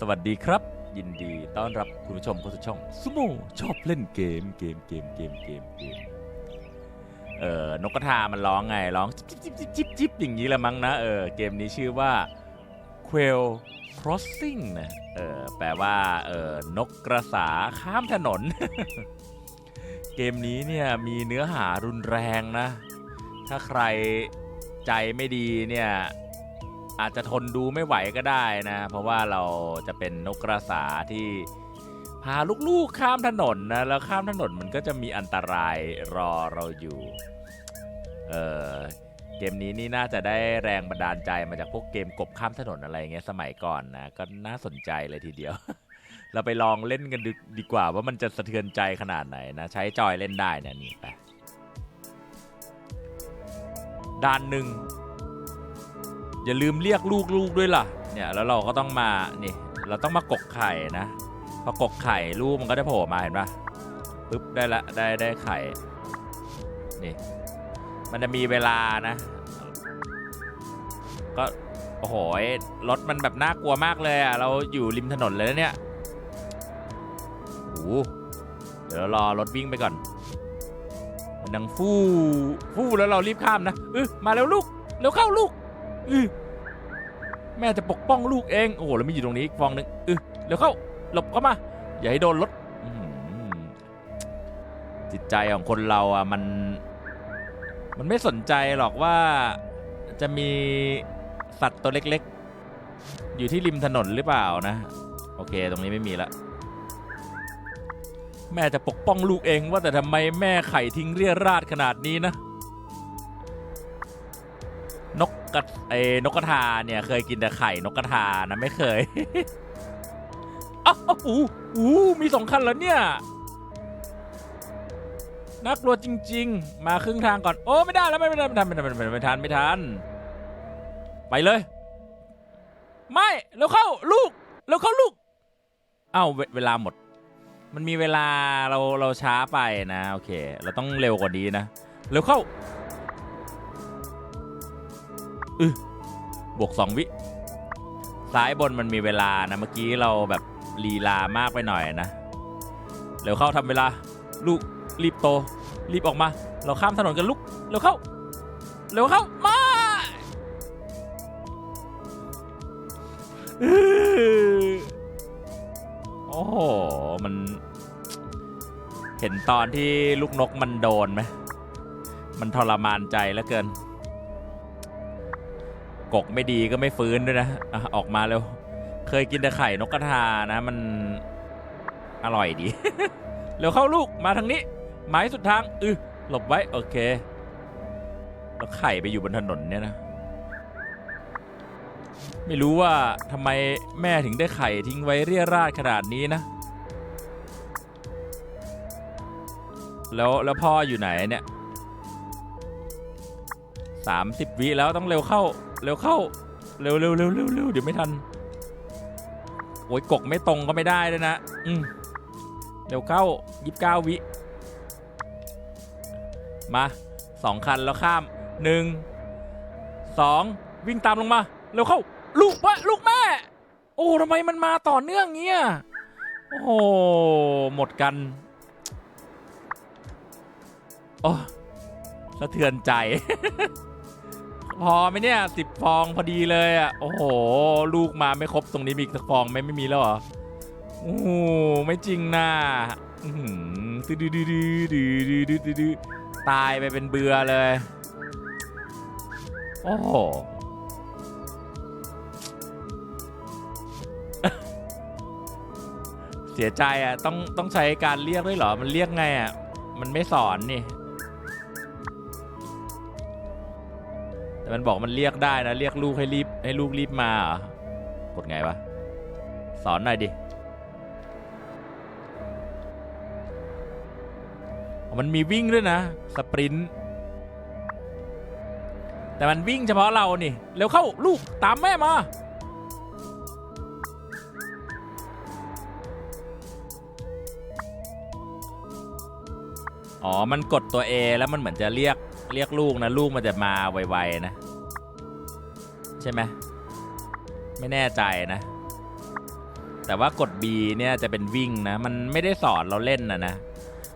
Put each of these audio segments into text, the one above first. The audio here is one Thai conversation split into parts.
สวัสดีครับ ยินดีต้อนรับคุณผู้ชมเข้าสู่ช่องซูโม่ชอบเล่นเกมเกมเกมเกมเกมเกมเออนกกระทามันร้องไงร้องจิ๊บจิ๊บจิ๊บจิ๊บจิ๊บอย่างนี้ละมั้งนะเออเกมนี้ชื่อว่า Quail Crossing นะเออแปลว่าเออนกกระสาข้ามถนน เกมนี้เนี่ยมีเนื้อหารุนแรงนะ ถ้าใครใจไม่ดีเนี่ย อาจจะทนดูไม่ไหวก็ได้นะ เพราะว่าเราจะเป็นนกกระสาที่พาลูกๆข้ามถนนนะ แล้วข้ามถนนมันก็จะมีอันตรายรอเราอยู่ เออเกมนี้นี่น่าจะได้แรงบันดาลใจมาจากพวกเกมกบข้ามถนนอะไรเงี้ยสมัยก่อนนะ ก็น่าสนใจเลยทีเดียว เราไปลองเล่นกันดดีกว่าว่ามันจะสะเทือนใจขนาดไหนนะ ใช้จอยเล่นได้เนี่ยนี่ไปด้านหนึ่ง อย่าลืมเรียกลูกๆด้วยล่ะเนี่ยแล้วเราก็ต้องมานี่เราต้องมากกไข่นะพอกกไข่ลูกมันก็ได้โผล่มาเห็นปะปึ๊บได้ละได้ได้ไข่นี่มันจะมีเวลานะ ก็โอ้โหรถมันแบบน่ากลัวมากเลยอะเราอยู่ริมถนนเลยนะเนี่ยโอ้โหเดี๋ยวรอรถวิ่งไปก่อนมันดังฟู่ฟู่แล้วเรารีบข้ามนะเออมาเร็วลูกเร็วเข้าลูก อือแม่จะปกป้องลูกเอง โอ้โห แล้วมีอยู่ตรงนี้อีกฟองหนึ่งอือเร็วเข้า หลบเข้ามา อย่าให้โดนรถอื้อหือจิตใจของคนเราอะ มัน มันไม่สนใจหรอกว่าจะมีสัตว์ตัวเล็กๆ อยู่ที่ริมถนนหรือเปล่านะ โอเค ตรงนี้ไม่มีละ แม่จะปกป้องลูกเองว่าแต่ทำไมแม่ไข่ทิ้งเรียราดขนาดนี้นะ นกกระเอนกกระทาเนี่ยเคยกินแต่ไข่นกกระทานะไม่เคยอ้าวอู้อู้มีสองคันแล้วเนี่ยน่ากลัวจริง ๆ มาครึ่งทางก่อนโอ้ไม่ได้แล้วไม่ไม่ได้ไม่ทันไม่ทันไม่ทันไม่ทันไม่ทันไปเลย ไม่แล้วเข้าลูกแล้วเข้าลูกเอ้าเวเวลาหมด มันมีเวลาเราเราช้าไปนะ โอเค เราต้องเร็วกว่านี้นะเร็วเข้า บวกสองวิซ้ายบนมันมีเวลานะ เมื่อกี้เราแบบลีลามากไปหน่อยนะเร็วเข้าทำเวลา ลูกรีบโต รีบออกมา เราข้ามถนนกันลูกเร็วเข้าเร็วเข้ามาอ๋อโอ้โหมัน เห็นตอนที่ลูกนกมันโดนไหมมันทรมานใจเหลือเกิน กกไม่ดีก็ไม่ฟื้นด้วยนะอะออกมาเร็ว เคยกินแต่ไข่นกกระทานะ มันอร่อยดี เร็วเข้าลูกมาทางนี้ไม้สุดทางอือหลบไว้ โอเค แล้วไข่ไปอยู่บนถนนเนี่ยนะ ไม่รู้ว่าทำไมแม่ถึงได้ไข่ทิ้งไว้เรี่ยราดขนาดนี้นะ แล้วแล้วพ่ออยู่ไหนเนี่ยสามสิบวิแล้วต้องเร็วเข้า เร็วเข้า เร็วเร็วเร็วเร็วเร็วเดี๋ยวไม่ทันโอ้ยกกไม่ตรงก็ไม่ได้ด้วยนะอืมเร็วเข้ายีิบเก้าวิมาสองคันแล้วข้ามหนึ่งสองวิ่งตามลงมา เร็วเข้า ลูกวะลูกแม่ โอ้ทำไมมันมาต่อเนื่องเงี้ยโอ้โหหมดกันโอ้สะเทือนใจ พอไหมเนี่ยสิบฟองพอดีเลยอะโอ้โห ลูกมาไม่ครบตรงนี้มีอีกสัฟองไม่ไม่มีแล้วหรอโอ้ไม่จริงนะดื้อดื้อดื้อดื้อดื้อดื้อดื้อตายไปเป็นเบื่อเลย โอ้โหเสียใจอะต้องต้องใช้การเรียกด้วยเหรอ มันเรียกไงอะ มันไม่สอนนี่ แต่มันบอกมันเรียกได้นะเรียกลูกให้รีบให้ลูกรีบมาเหรอกดไงวะสอนหน่อยดิมันมีวิ่งด้วยนะสปรินต์แต่มันวิ่งเฉพาะเรานี่เร็วเข้าลูกตามแม่มาอ๋อ มันกดตัว A แล้วมันเหมือนจะเรียก เรียกลูกนะ ลูกมันจะมาไวๆนะ ใช่ไหมไม่แน่ใจนะ แต่ว่ากด B เนี่ยจะเป็นวิ่งนะ มันไม่ได้สอนเราเล่นนะนะ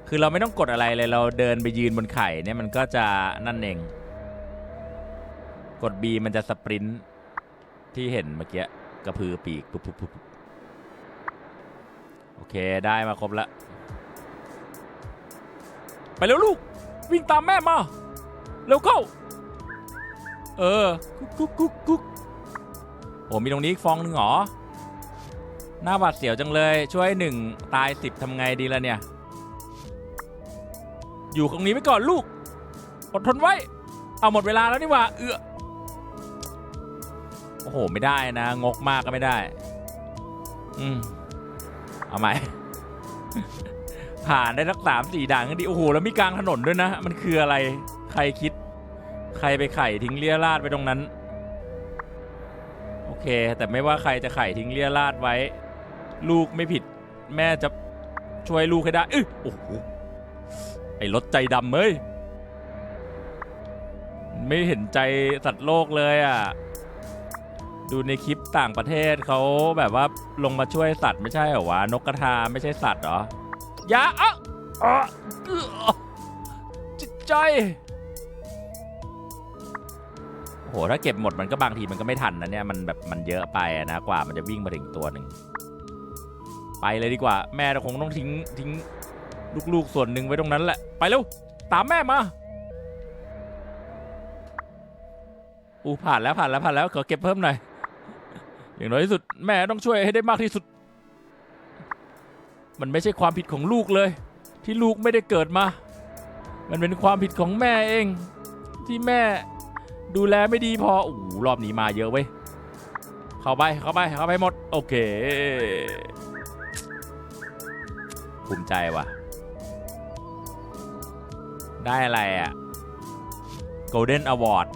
คือเราไม่ต้องกดอะไรเลยเราเดินไปยืนบนไข่เนี่ยมันก็จะนั่นเอง กด B มันจะสปรินต์ที่เห็นเมื่อกี้กระพือปีกปุ๊บปุ๊บปุ๊บโอเคได้มาครบและไปเร็วลูก วิ่งตามแม่มา เร็วเข้าเออกุ๊กกุ๊กกุ๊กกุ๊กโอ้มีตรงนี้อีกฟองหนึ่งเหรอ หน้าบาดเสียวจังเลย ช่วยหนึ่งตายสิบทำไงดีละเนี่ย อยู่ตรงนี้ไว้ก่อนลูก อดทนไว้ เอาหมดเวลาแล้วนี่ว่า เอือโอ้โห ไม่ได้นะ งกมากก็ไม่ได้ อืม เอาใหม่ ผ่านได้สักสามสี่ด่านก็ดี โอ้โห แล้วมีกลางถนนด้วยนะ มันคืออะไร ใครคิด ใครไปไข่ทิ้งเลี่ยราดไปตรงนั้น โอเค แต่ไม่ว่าใครจะไข่ทิ้งเลี่ยราดไว้ ลูกไม่ผิด แม่จะช่วยลูกให้ได้อื้อโอ้โหไอ้รถใจดำเอ้ยไม่เห็นใจสัตว์โลกเลยอะ ดูในคลิปต่างประเทศเขาแบบว่าลงมาช่วยสัตว์ไม่ใช่เหรอวะ นกกระทาไม่ใช่สัตว์เหรอ ยาอะอะจิตใจ โหถ้าเก็บหมดมันก็บางทีมันก็ไม่ทันนะเนี่ยมันแบบมันเยอะไปนะกว่ามันจะวิ่งมาถึงตัวหนึ่งไปเลยดีกว่า แม่เราคงต้องทิ้งทิ้งลูกๆส่วนหนึ่งไว้ตรงนั้นแหละไปเร็วตามแม่มาอู้ผ่านแล้วผ่านแล้วผ่านแล้วขอเก็บเพิ่มหน่อยอย่างน้อยที่สุดแม่ต้องช่วยให้ได้มากที่สุด มันไม่ใช่ความผิดของลูกเลย ที่ลูกไม่ได้เกิดมา มันเป็นความผิดของแม่เอง ที่แม่ ดูแลไม่ดีพอโอ้รอบนี้มาเยอะเว้ย เข้าไป เข้าไป เข้าไปหมด โอเค ภูมิใจว่ะ ได้อะไรอะ่ะ Golden Award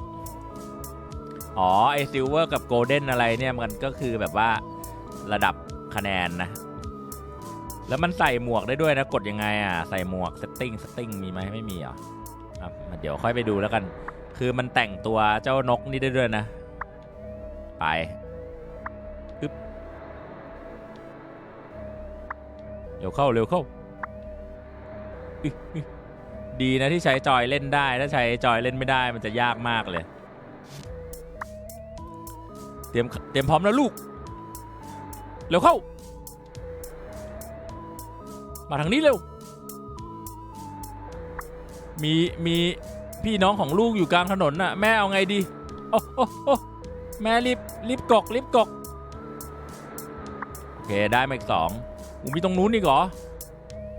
อ๋อ ไอซิลเวอร์กับ Golden อะไรเนี่ย มันก็คือแบบว่าระดับคะแนนนะ แล้วมันใส่หมวกได้ด้วยนะ กดยังไงอะ ใส่หมวก setting setting มีไหมไม่มีเหรออะเดี๋ยวค่อยไปดูแล้วกัน คือมันแต่งตัวเจ้านกนี่ได้ด้วยนะ ไปปึ๊บเร็วเข้าเร็วเข้า ดีนะที่ใช้จอยเล่นได้ ถ้าใช้จอยเล่นไม่ได้มันจะยากมากเลย เตรียมเตรียมพร้อมแล้วลูก เร็วเข้า มาทางนี้เร็ว มีมี พี่น้องของลูกอยู่กลางถนนน่ะ แม่เอาไงดีโอ้โอแม่รีบรีบกอกรีบกอกโอเคได้มาอีกสองอูมีตรงนู้นอีกเหรอ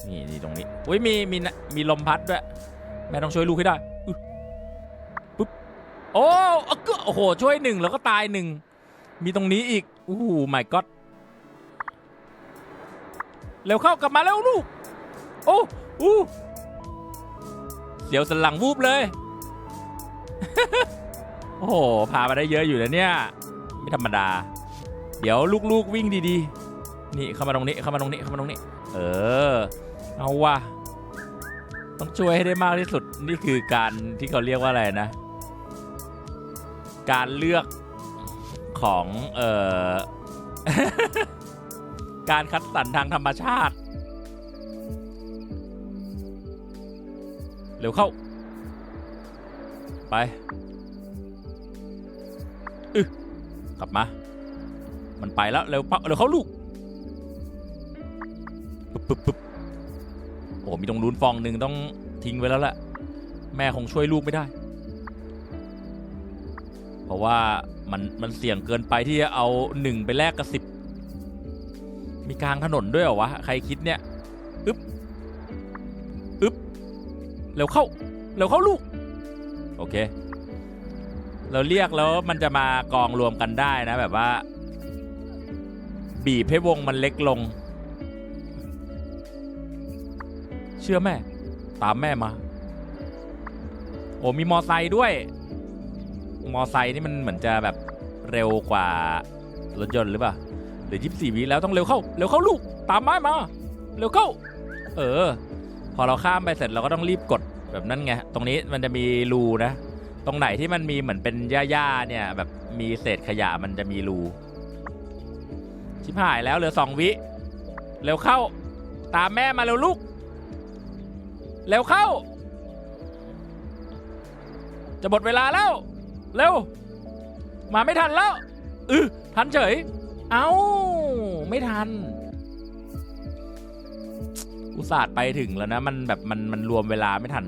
นี่นี่ตรงนี้อุ้ยมีมีมีลมพัดด้วยแม่ต้องช่วยลูกให้ได้ปุ๊บโอ้โอ้โหช่วยหนึ่งแล้วก็ตายหนึ่งมีตรงนี้อีกโอู้หูไม่ก็เร็วเข้ากลับมาแล้วลูก โอ้อู้ เสียวสลังวูบเลย โอ้โห พามาได้เยอะอยู่นะเนี่ย ไม่ธรรมดา เดี๋ยวลูกๆวิ่งดีๆ นี่เข้ามาตรงนี้ เข้ามาตรงนี้ เข้ามาตรงนี้ เออ เอาว่ะ ต้องช่วยให้ได้มากที่สุด นี่คือการที่เขาเรียกว่าอะไรนะ การเลือกของ เอ่อ การคัดสรรทางธรรมชาติ เร็วเข้า ไปอึกลับมา มันไปแล้ว เร็วปะเร็วเข้าลูกปึ๊บปึ๊บปึ๊บโอ้มีตรงนู้นฟองหนึ่งต้องทิ้งไว้แล้วแหละแม่คงช่วยลูกไม่ได้ เพราะว่ามันมันเสี่ยงเกินไปที่จะเอาหนึ่งไปแลกกับสิบมีกลางถนนด้วยเหรอวะ ใครคิดเนี่ย เร็วเข้าเร็วเข้าลูก โอเค เราเรียกแล้วมันจะมากองรวมกันได้นะ แบบว่า บีบให้วงมันเล็กลง เชื่อแม่ ตามแม่มา โอ้มีมอไซค์ด้วย มอไซค์นี่มันเหมือนจะแบบเร็วกว่ารถยนต์หรือเปล่าหลือยี่สิบสี่วิแล้วต้องเร็วเข้า เร็วเข้าลูก ตามแม่มา เร็วเข้า เออ พอเราข้ามไปเสร็จเราก็ต้องรีบกดแบบนั้นไงตรงนี้มันจะมีรูนะ ตรงไหนที่มันมีเหมือนเป็นหญ้าๆเนี่ยแบบมีเศษขยะมันจะมีรูชิบหายแล้วเหลือสองวิเร็วเข้า ตามแม่มาเร็วลูกเร็วเข้า จะหมดเวลาแล้ว เร็ว มาไม่ทันแล้วอือทันเฉย เอ้า ไม่ทัน อุตส่าห์ไปถึงแล้วนะ มันแบบมันมันรวมเวลาไม่ทัน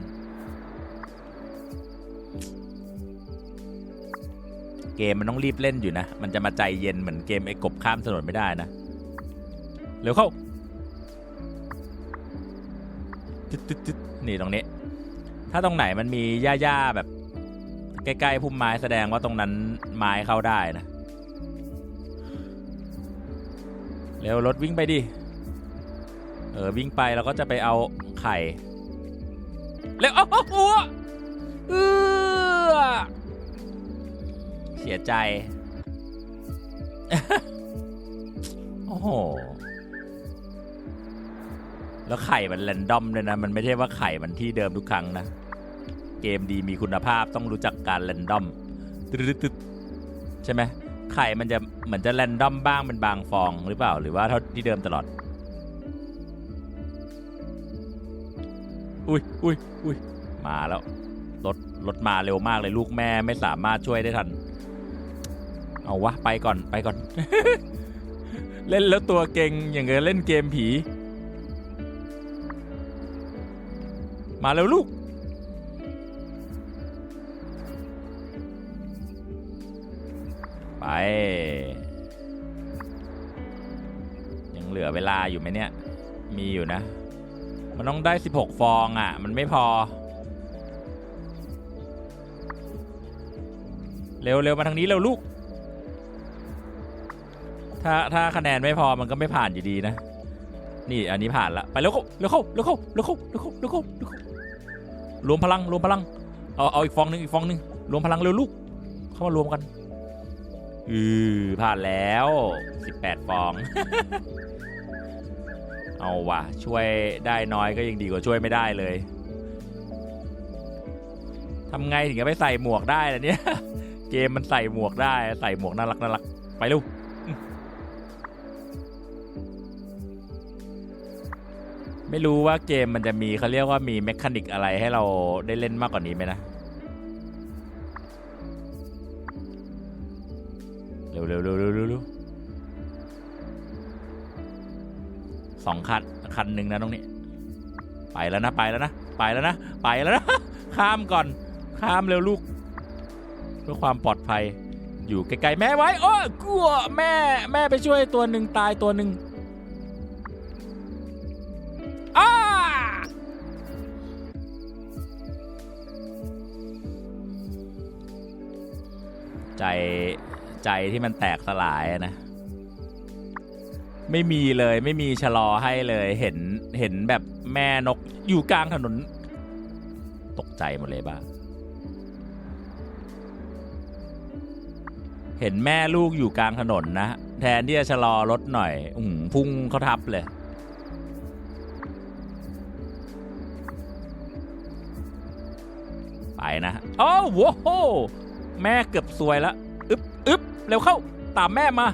เกมมันต้องรีบเล่นอยู่นะ มันจะมาใจเย็นเหมือนเกมไอ้กบข้ามถนนไม่ได้นะเร็วเข้าตึ๊ดตึ๊ดตึ๊ดนี่ตรงนี้ ถ้าตรงไหนมันมีหญ้าๆแบบ ใกล้ๆพุ่มไม้แสดงว่าตรงนั้นไม้เข้าได้นะ เร็วรถวิ่งไปดิ เออวิ่งไปแล้วก็จะไปเอาไข่เร็วเอาเอหัวเออเสียใจ โอ้โห แล้วไข่มันแรนดอมเลยนะ มันไม่ใช่ว่าไข่มันที่เดิมทุกครั้งนะ เกมดีมีคุณภาพต้องรู้จักการแรนดอมตึ๊ดใช่ไหมไข่มันจะเหมือนจะแรนดอมบ้างเป็นบางฟองหรือเปล่า หรือว่าเท่าที่เดิมตลอด อุ้ยอุ้ยอุ้ยมาแล้วรถรถมาเร็วมากเลยลูกแม่ไม่สามารถช่วยได้ทัน เอาวะไปก่อนไปก่อน เล่นแล้วตัวเก่งอย่างเงี้ยเล่นเกมผี มาเร็วลูก ไปยังเหลือเวลาอยู่ไหมเนี่ย มีอยู่นะ มันต้องได้ 16 ฟองอะ มันไม่พอ เร็วเร็วมาทางนี้เร็วลูก ถ้าถ้าคะแนนไม่พอมันก็ไม่ผ่านอยู่ดีนะ นี่อันนี้ผ่านละไปเร็วเข้าเร็วเข้าเร็วเข้าเร็วเข้าเร็วเข้าเร็วเข้าเร็วเข้ารวมพลังรวมพลัง เอาเอาอีกฟองหนึ่งอีกฟองหนึ่งรวมพลังเร็วลูก เข้ามารวมกัน อือผ่านแล้ว 18 ฟอง เอาว่ะช่วยได้น้อยก็ยังดีกว่าช่วยไม่ได้เลยทำไงถึงจะไปใส่หมวกได้ล่ะเนี่ยเกมมันใส่หมวกได้ใส่หมวกน่ารักน่ารักไปเร็วอืมไม่รู้ว่าเกมมันจะมีเขาเรียกว่ามีเมคานิกอะไรให้เราได้เล่นมากกว่านี้ไหมนะเร็วเร็วเสองคันคันหนึ่งนะตรงนี้ ไปแล้วนะไปแล้วนะไปแล้วนะไปแล้วนะข้ามก่อนข้ามเร็วลูก เพื่อความปลอดภัย อยู่ไกลๆแม่ไว้โอ้กลัวแม่แม่ไปช่วยตัวหนึ่งตายตัวหนึ่งอ้าใจใจที่มันแตกสลายนะ ไม่มีเลยไม่มีชะลอให้เลยเห็นเห็นแบบแม่นกอยู่กลางถนน ตกใจหมดเลยบ้าเห็นแม่ลูกอยู่กลางถนนนะแทนที่จะชะลอรถหน่อยอืมพุ่งเขาทับเลย ไปนะโอ้โหแม่เกือบซวยล้วอึบอึบเร็วเข้าตามแม่มา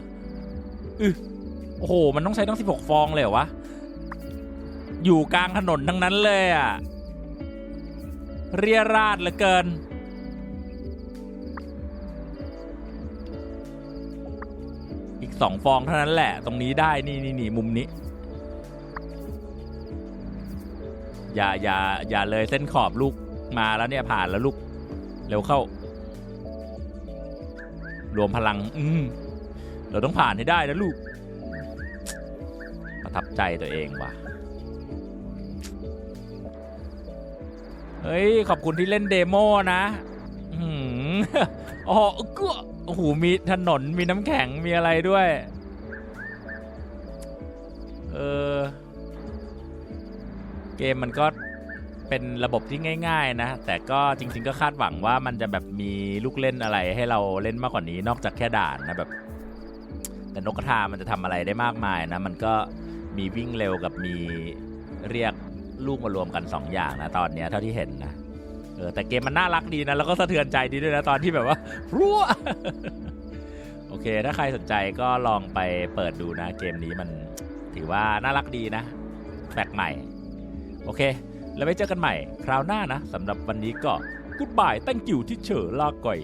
อือ โอ้โห มันต้องใช้ตั้ง 16 ฟองเลยเหรอวะ อยู่กลางถนนทั้งนั้นเลยอะ เรียราดเหลือเกิน อีกสองฟองเท่านั้นแหละ ตรงนี้ได้นี่นี่นี่มุมนี้ อย่าอย่าอย่าเลยเส้นขอบลูกมาแล้วเนี่ยผ่านแล้วลูก เร็วเข้า รวมพลัง อืมเราต้องผ่านให้ได้นะลูก ประทับใจตัวเองว่ะ เฮ้ย ขอบคุณที่เล่นเดโมนะอืมอ๋อก็โอ้โหมีถนนมีน้ำแข็งมีอะไรด้วย เออ เกมมันก็เป็นระบบที่ง่าย ๆ นะ แต่ก็จริง ๆ ก็คาดหวังว่ามันจะแบบมีลูกเล่นอะไรให้เราเล่นมากกว่านี้นอกจากแค่ด่านนะแบบแต่นกกระทามันจะทำอะไรได้มากมายนะ มันก็ มีวิ่งเร็วกับมีเรียกลูกมารวมกัน 2 อย่างนะตอนเนี้ยเท่าที่เห็นนะเออแต่เกมมันน่ารักดีนะแล้วก็สะเทือนใจดีด้วยนะตอนที่แบบว่ารัวโอเค ถ้าใครสนใจก็ลองไปเปิดดูนะเกมนี้มันถือว่าน่ารักดีนะแปลกใหม่ โอเค แล้วไว้เจอกันใหม่ คราวหน้านะสำหรับวันนี้ก็ Goodbye ตั้งกิวที่เฉอลาก่อย